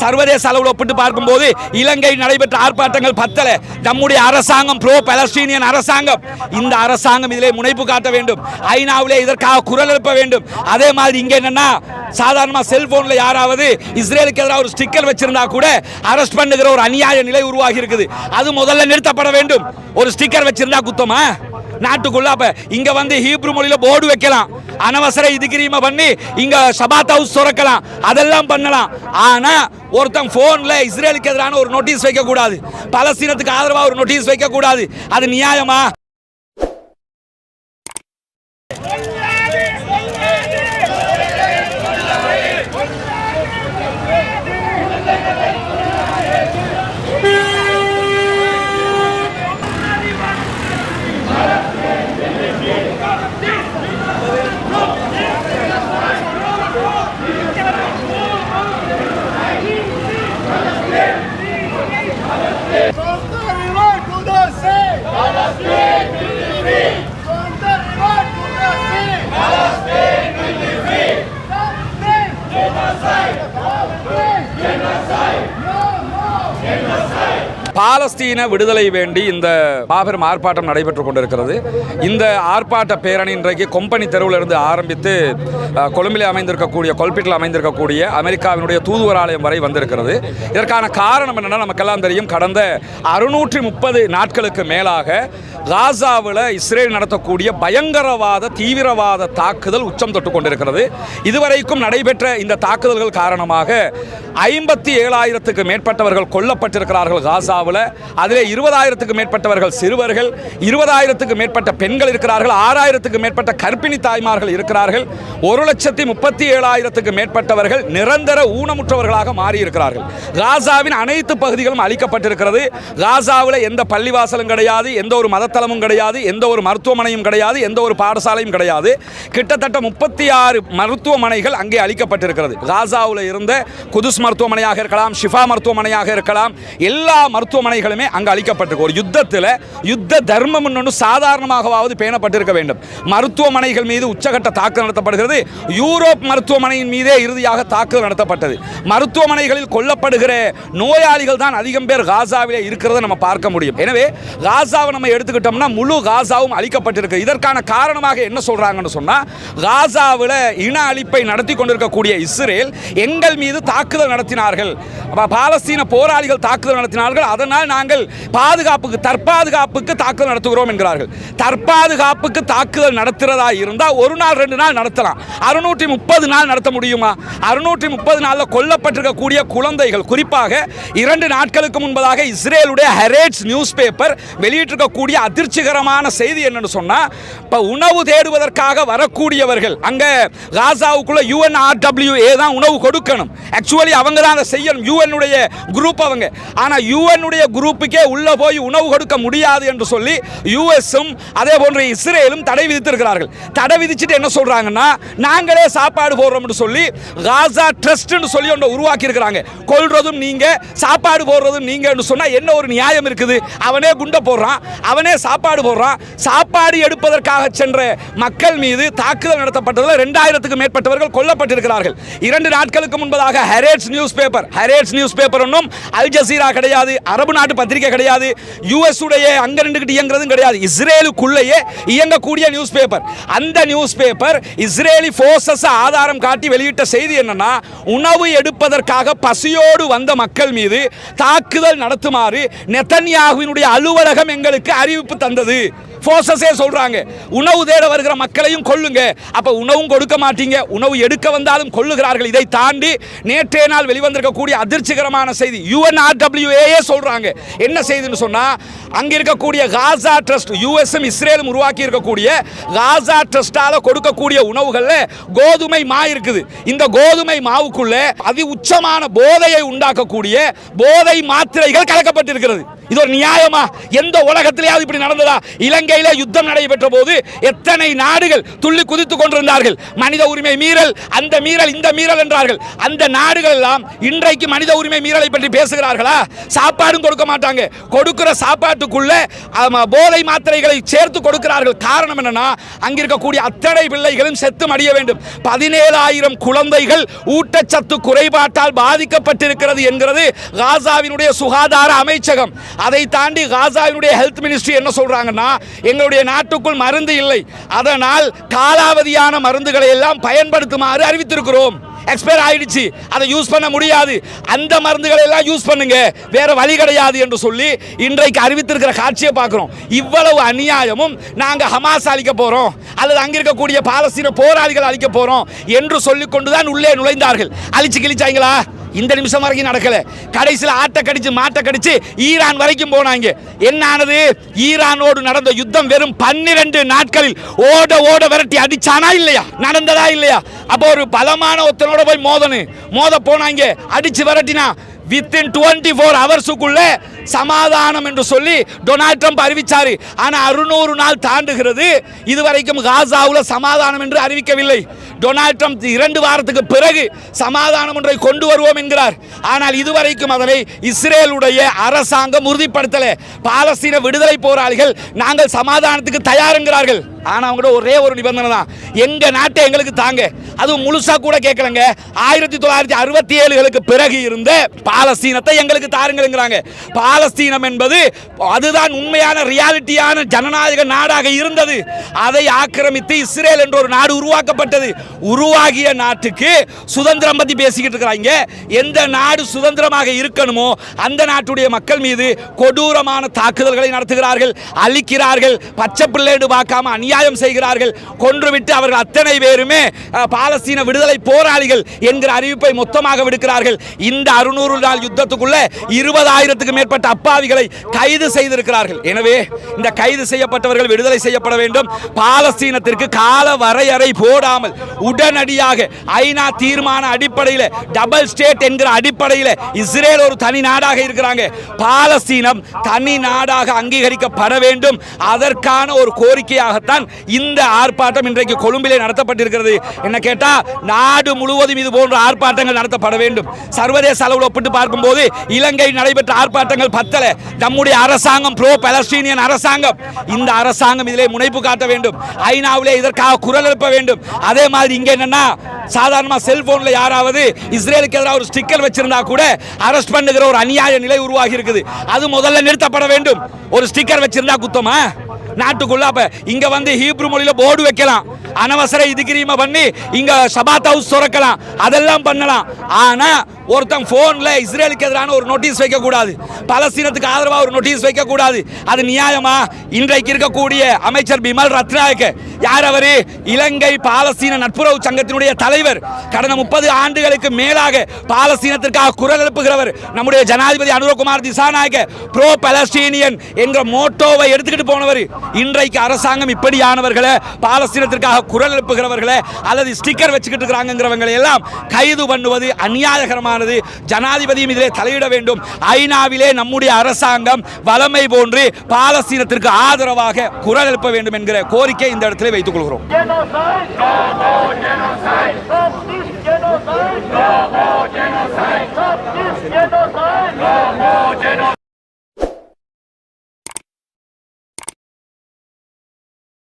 சர்வதேச அளவில் ஒப்பிட்டு பார்க்கும்போது இலங்கை நடைபெற்ற ஆர்ப்பாட்டங்கள் பத்தல. நம்முடைய அரசாங்கம் ப்ரோ பலஸ்டீனியன் அரசாங்கம். இந்த அரசாங்கம் இதிலே முனைப்பு காட்ட வேண்டும். ஐநாவிலே இதற்காக குரல் எழுப்ப வேண்டும். அதே மாதிரி இங்கே என்னன்னா சாதாரணமாக செல்போனில் யாராவது இஸ்ரேலுக்கு எதிராக ஒரு ஸ்டிக்கர் வச்சிருந்தா கூட அரெஸ்ட் பண்ணுகிற ஒரு அநியாய நிலை உருவாகி இருக்குது. அது முதல்ல நிறுத்தப்பட வேண்டும். ஒரு ஸ்டிக்கர் வச்சிருந்தா குத்தமா? நாட்டுக்குள்ள அப்ப இங்க வந்து ஹீப்ரு மொழியில போர்டு வைக்கலாம். அனவசர இதுகிரீம பண்ணி இங்க சபாத் ஹவுஸ் சுரக்கலாம் அதெல்லாம் பண்ணலாம். ஆனா ஒருத்தன் போன்ல இஸ்ரேலுக்கு எதிரான ஒரு நோட்டீஸ் வைக்க கூடாது பலஸ்தீனத்துக்கு ஆதரவா ஒரு நோட்டீஸ் வைக்க கூடாது அது நியாயமா? பாலஸ்தீன விடுதலை வேண்டி இந்த மாபெரும் ஆர்ப்பாட்டம் நடைபெற்றுக் கொண்டிருக்கிறது. இந்த ஆர்ப்பாட்ட பேரணி இன்றைக்கு கொம்பனி தெருவில் இருந்து ஆரம்பித்து அஹ், கொழும்பிலே அமைந்திருக்கக்கூடிய கொல்பிட்டில் அமைந்திருக்கக்கூடிய அமெரிக்காவினுடைய தூதுவர் ஆலயம் வரை வந்திருக்கிறது. இதற்கான காரணம் என்னென்னா நமக்கெல்லாம் தெரியும் கடந்த அறுநூற்றி முப்பது நாட்களுக்கு மேலாக காசாவில் இஸ்ரேல் நடத்தக்கூடிய பயங்கரவாத தீவிரவாத தாக்குதல் உச்சம் தொட்டு கொண்டிருக்கிறது. இதுவரைக்கும் நடைபெற்ற இந்த தாக்குதல்கள் காரணமாக ஐம்பத்தி ஏழாயிரத்துக்கு மேற்பட்டவர்கள் கொல்லப்பட்டிருக்கிறார்கள் காசாவில். அதிலே இருபதாயிரத்துக்கு மேற்பட்டவர்கள் சிறுவர்கள் இருபதாயிரத்துக்கு மேற்பட்ட பெண்கள் இருக்கிறார்கள் ஆறாயிரத்துக்கு மேற்பட்ட கர்ப்பிணி தாய்மார்கள் இருக்கிறார்கள் ஒரு லட்சத்தி முப்பத்தி ஏழாயிரத்துக்கு மேற்பட்டவர்கள் நிரந்தர ஊனமுற்றவர்களாக மாறியிருக்கிறார்கள். காசாவின் அனைத்து பகுதிகளும் அளிக்கப்பட்டிருக்கிறது காசாவில் எந்த பள்ளிவாசலும் கிடையாது எந்த ஒரு மதத்தலமும் கிடையாது எந்த ஒரு மருத்துவமனையும் கிடையாது எந்த ஒரு பாடசாலையும் கிடையாது. கிட்டத்தட்ட முப்பத்தி ஆறு மருத்துவமனைகள் அங்கே அளிக்கப்பட்டிருக்கிறது காசாவில் இருந்த குதுஸ் மருத்துவமனையாக இருக்கலாம் ஷிஃபா மருத்துவமனையாக இருக்கலாம் எல்லா மருத்துவமனை அரண்மனைகளுமே அங்கே அளிக்கப்பட்டிருக்கு. ஒரு யுத்தத்தில் யுத்த தர்மம் ஒன்று சாதாரணமாகவாவது பேணப்பட்டிருக்க வேண்டும். மருத்துவமனைகள் மீது உச்சகட்ட தாக்குதல் நடத்தப்படுகிறது. யூரோப் மருத்துவமனையின் மீதே இறுதியாக தாக்குதல் நடத்தப்பட்டது. மருத்துவமனைகளில் கொல்லப்படுகிற நோயாளிகள் தான் அதிகம் பேர் காசாவிலே இருக்கிறத நம்ம பார்க்க முடியும். எனவே காசாவை நம்ம எடுத்துக்கிட்டோம்னா முழு காசாவும் அழிக்கப்பட்டிருக்கு. இதற்கான காரணமாக என்ன சொல்றாங்கன்னு சொன்னால் காசாவில் இன அழிப்பை நடத்தி கொண்டிருக்கக்கூடிய இஸ்ரேல் எங்கள் மீது தாக்குதல் நடத்தினார்கள். பாலஸ்தீன போராளிகள் தாக்குதல் நடத்தினார்கள். அதனால் நாங்கள் பாதுகாப்புக்கு தற்பாதுகாப்புக்கு தாக்குதல் நடத்துகிறோம் என்கிறார்கள். தற்பாதுகாப்புக்கு தாக்குதல் நடத்துகிறதா இருந்தால் ஒரு நாள் ரெண்டு நாள் நடத்தலாம். அறுநூற்றி முப்பது நாள் நடத்த முடியுமா? அறுநூற்றி முப்பது நாளில் கொல்லப்பட்டிருக்கக்கூடிய குழந்தைகள் குறிப்பாக இரண்டு நாட்களுக்கு முன்பதாக இஸ்ரேலுடைய ஹெரேட்ஸ் நியூஸ் பேப்பர் வெளியிட்டிருக்கக்கூடிய அதிர்ச்சிகரமான செய்தி என்னன்னு சொன்னால் இப்போ உணவு தேடுவதற்காக வரக்கூடியவர்கள் அங்கே காசாவுக்குள்ள யூஎன்ஆர்டபிள்யூஏ தான் உணவு கொடுக்கணும். ஆக்சுவலி அவங்க தான் அதை செய்யணும். UN குரூப் அவங்க. ஆனால் UN குரூப்புக்கே உள்ளே போய் உணவு கொடுக்க முடியாது என்று சொல்லி யூஎஸ்ஸும் அதே போன்ற இஸ்ரேலும் தடை விதித்திருக்கிறார்கள். தடை விதிச்சுட்டு என்ன சொல்றாங்கன்னா நாங்களே சாப்பாடு போடுறோம்னு சொல்லி காசா ட்ரஸ்ட்னு சொல்லி ஒன்றை உருவாக்கி இருக்கிறாங்க கொல்றதும் நீங்க சாப்பாடு போடுறதும் நீங்கள்னு சொன்னா என்ன ஒரு நியாயம் இருக்குது? அவனே குண்டை போடுறான் அவனே சாப்பாடு போடுறான். சாப்பாடு எடுப்பதற்காக சென்ற மக்கள் மீது தாக்குதல் நடத்தப்பட்டதில் ரெண்டாயிரத்துக்கு மேற்பட்டவர்கள் கொல்லப்பட்டிருக்கிறார்கள். இரண்டு நாட்களுக்கு முன்பதாக Haaretz newspaper Haaretz newspaper ஒன்றும் அல் ஜசீரா கிடையாது அரபு நாட்டு பத்திரிகை கிடையாது. யூஎஸ் உடைய அங்க ரெண்டுகிட்ட இயங்குறதும் கிடையாது. இஸ்ரேலுக்குள்ளேயே இயங்கக்கூடிய நியூஸ் பேப்பர் அந்த நியூஸ் பேப்பர் இஸ்ரேலி ஃபோர்ஸஸ் ஆதாரம் காட்டி வெளியிட்ட செய்தி என்னன்னா உணவு எடுப்பதற்காக பசியோடு வந்த மக்கள் மீது தாக்குதல் நடத்துமாறு நெத்தன்யாகுவினுடைய அலுவலகம் எங்களுக்கு அறிவிப்பு தந்தது. ஃபோர்ஸஸே சொல்கிறாங்க உணவு தேட வருகிற மக்களையும் கொள்ளுங்க அப்போ உணவும் கொடுக்க மாட்டீங்க. உணவு எடுக்க வந்தாலும் கொள்ளுகிறார்கள் இதை தாண்டி நேற்றைய நாள் வெளிவந்திருக்கக்கூடிய அதிர்ச்சிகரமான செய்தி யுஎன்ஆர்டபிள்யூஏ சொல்கிறாங்க என்ன செய்தின்னு சொன்னால் அங்கே இருக்கக்கூடிய காசா ட்ரஸ்ட் யுஎஸ்எம் இஸ்ரேலும் உருவாக்கி இருக்கக்கூடிய காசா ட்ரஸ்டால் கொடுக்கக்கூடிய உணவுகளில் கோதுமை மா இருக்குது. இந்த கோதுமை மாவுக்குள்ளே அதி உச்சமான போதையை உண்டாக்கக்கூடிய போதை மாத்திரைகள் கலக்கப்பட்டிருக்கிறது. இது ஒரு நியாயமா? எந்த உலகத்திலேயாவது இப்படி நடந்ததா? இலங்கையில யுத்தம் நடைபெற்ற போது எத்தனை நாடுகள் துள்ளி குதித்துக் கொண்டிருந்தார்கள்? மனித உரிமை மீறல் அந்த மீறல் இந்த மீறல் என்றார்கள். அந்த நாடுகள் எல்லாம் இன்றைக்கு மனித உரிமை மீறலை பற்றி பேசுகிறார்களா? சாப்பாடும் கொடுக்க மாட்டாங்க. கொடுக்கிற சாப்பாட்டுக்குள்ள போதை மாத்திரைகளை சேர்த்து கொடுக்கிறார்கள். காரணம் என்னன்னா அங்கிருக்கக்கூடிய அத்தனை பிள்ளைகளும் செத்து மடிய வேண்டும். பதினேழாயிரம் குழந்தைகள் ஊட்டச்சத்து குறைபாட்டால் பாதிக்கப்பட்டிருக்கிறது என்கிறது காசாவினுடைய சுகாதார அமைச்சகம். அதை தாண்டி காசாவினுடைய ஹெல்த் மினிஸ்ட்ரி என்ன சொல்கிறாங்கன்னா எங்களுடைய நாட்டுக்குள் மருந்து இல்லை. அதனால் காலாவதியான மருந்துகளை எல்லாம் பயன்படுத்துமாறு அறிவித்திருக்கிறோம். எக்ஸ்பயர் ஆயிடுச்சு. அதை யூஸ் பண்ண முடியாது. அந்த மருந்துகளை எல்லாம் யூஸ் பண்ணுங்க. வேற வழி கிடையாது என்று சொல்லி இன்றைக்கு அறிவித்திருக்கிற காட்சியை பார்க்குறோம். இவ்வளவு அநியாயமும் நாங்கள் ஹமாஸ் அழிக்க போகிறோம் அல்லது அங்கே இருக்கக்கூடிய பாலஸ்தீன போராளிகள் அழிக்க போகிறோம் என்று சொல்லிக்கொண்டு தான் உள்ளே நுழைந்தார்கள். அழிச்சு கிழிச்சாங்களா? இந்த நிமிஷம் வரைக்கும் நடக்கல. கடைசியில் ஆட்டை கடிச்சு மாட்டை கடிச்சு ஈரான் வரைக்கும் போனாங்க. என்ன ஆனது ஈரானோடு நடந்த யுத்தம் வெறும் பன்னிரண்டு நாட்களில் ஓட ஓட விரட்டி அடிச்சானா இல்லையா? நடந்ததா இல்லையா? அப்போ ஒரு பலமான ஒருத்தனோட போய் மோதனு. மோத போனாங்க அடிச்சு விரட்டினா வித்தின் டுவெண்ட்டி ஃபோர் ஹவர்ஸுக்குள்ள சமாதானம் என்று சொல்லி டொனால்ட் ட்ரம்ப் அறிவிச்சாரு. ஆனால் அறுநூறு நாள் தாண்டுகிறது. இதுவரைக்கும் காசாவில் சமாதானம் என்று அறிவிக்கவில்லை. டொனால்ட் ட்ரம்ப் இரண்டு வாரத்துக்கு பிறகு சமாதானம் ஒன்றை கொண்டு வருவோம் என்கிறார். ஆனால் இதுவரைக்கும் அதனை இஸ்ரேலுடைய அரசாங்கம் உறுதிப்படுத்தலை. பாலஸ்தீன விடுதலை போராளிகள் நாங்கள் சமாதானத்துக்கு தயாருங்கிறார்கள் ஆனால் அவங்க ஒரே ஒரு நிபந்தனை தான். எங்க நாட்டை எங்களுக்கு தாங்க. அதுவும் முழுசா கூட கேட்கலங்க ஆயிரத்தி தொள்ளாயிரத்தி அறுபத்தி ஏழுகளுக்கு பிறகு இருந்த பாலஸ்தீனத்தை எங்களுக்கு தாருங்கள்ங்கிறாங்க. பாலஸ்தீனம் என்பது அதுதான் உண்மையான ரியாலிட்டியான ஜனநாயக நாடாக இருந்தது. அதை ஆக்கிரமித்து இஸ்ரேல் என்ற ஒரு நாடு உருவாக்கப்பட்டது. உருவாகிய நாட்டுக்கு சுதந்திரம் பத்தி பேசிக்கிட்டு இருக்கிறாங்க. எந்த நாடு சுதந்திரமாக இருக்கணுமோ அந்த நாட்டுடைய மக்கள் மீது கொடூரமான தாக்குதல்களை நடத்துகிறார்கள் அழிக்கிறார்கள். பச்சை பிள்ளைடு பார்க்காம அநியாயம் செய்கிறார்கள் கொன்றுவிட்டு அவர்கள் அத்தனை பேருமே பாலஸ்தீன விடுதலை போராளிகள் என்கிற அறிவிப்பை மொத்தமாக விடுக்கிறார்கள். இந்த அறுநூறு நாள் யுத்தத்துக்குள்ள இருபதாயிரத்துக்கு மேற்பட்ட அப்பாவிகளை கைது செய்திருக்கிறார்கள். எனவே இந்த கைது செய்யப்பட்டவர்கள் விடுதலை செய்யப்பட வேண்டும். பாலஸ்தீனத்திற்கு கால வரையறை போடாமல் உடனடியாக ஐநா தீர்மான அடிப்படையில் டபுள் ஸ்டேட் என்கிற அடிப்படையில் இஸ்ரேல் ஒரு தனி நாடாக இருக்கிறாங்க. பாலஸ்தீனம் தனி நாடாக அங்கீகரிக்கப்பட வேண்டும். அதற்கான ஒரு கோரிக்கையாகத்தான் இந்த ஆர்ப்பாட்டம் இன்றைக்கு கொழும்பிலே நடத்தப்பட்டிருக்கிறது. என்ன கேட்டால் நாடு முழுவதும் இது போன்ற ஆர்ப்பாட்டங்கள் நடத்தப்பட வேண்டும். சர்வதேச அளவில் ஒப்பிட்டு பார்க்கும்போது இலங்கை நடைபெற்ற ஆர்ப்பாட்டங்கள் பத்தல. நம்முடைய அரசாங்கம் ப்ரோ பலஸ்டீனியன் அரசாங்கம் இந்த அரசாங்கம் இதிலே முனைப்பு காட்ட வேண்டும். ஐநாவிலே இதற்காக குரல் எழுப்ப வேண்டும். அதே மாதிரி இங்க என்னன்னா சாதாரணமா செல்போன்ல யாராவது இஸ்ரேலுக்கு எதிராக ஒரு ஸ்டிக்கர் வச்சிருந்தா கூட அரெஸ்ட் பண்ணுகிற ஒரு அநியாய நிலை உருவாகி இருக்குது. அது முதல்ல நிறுத்தப்பட வேண்டும். ஒரு ஸ்டிக்கர் வச்சிருந்தா குத்தமா? நாட்டுக்குள்ள அப்ப இங்க வந்து ஹீப்ரு மொழியில போர்டு வைக்கலாம். அனவசர இதுகிரீம பண்ணி இங்க சபாத் ஹவுஸ் திறக்கலாம். அதெல்லாம் பண்ணலாம். ஆனா ஒருத்தன் போன்ல இஸ்ரேலுக்கு எதிரான ஒரு நோட்டீஸ் வைக்க கூடாது பலஸ்தீனத்துக்கு ஆதரவா ஒரு நோட்டீஸ் வைக்க கூடாது அது நியாயமா? இன்றைக்கு இருக்கக்கூடிய அமைச்சர் பிமல் ரத்நாயக்க யார் அவர்? இலங்கை பாலஸ்தீன நட்புறவு சங்கத்தினுடைய தலைவர். கடந்த முப்பது ஆண்டுகளுக்கு மேலாக பாலஸ்தீனத்திற்காக குரல் எழுப்புகிறவர் நம்முடைய ஜனாதிபதி அனுரகுமார் திசாநாயக ப்ரோ பலஸ்டீனியன் என்ற மோட்டோவை எடுத்துக்கிட்டு போனவர். இன்றைக்கு அரசாங்கம் இப்படியானவர்களை பாலஸ்தீனத்திற்காக குரல் எழுப்புகிறவர்களை அல்லது ஸ்டிக்கர் வச்சுக்கிட்டு இருக்கிறாங்கிறவங்களை எல்லாம் கைது பண்ணுவது அநியாயகரமானது. ஜனாதிபதியும் இதிலே தலையிட வேண்டும். ஐநாவிலே நம்முடைய அரசாங்கம் வளமை போன்று பாலஸ்தீனத்திற்கு ஆதரவாக குரல் எழுப்ப வேண்டும் என்கிற கோரிக்கை இந்த இடத்துல Probleme i tu kuluhru. Genocide!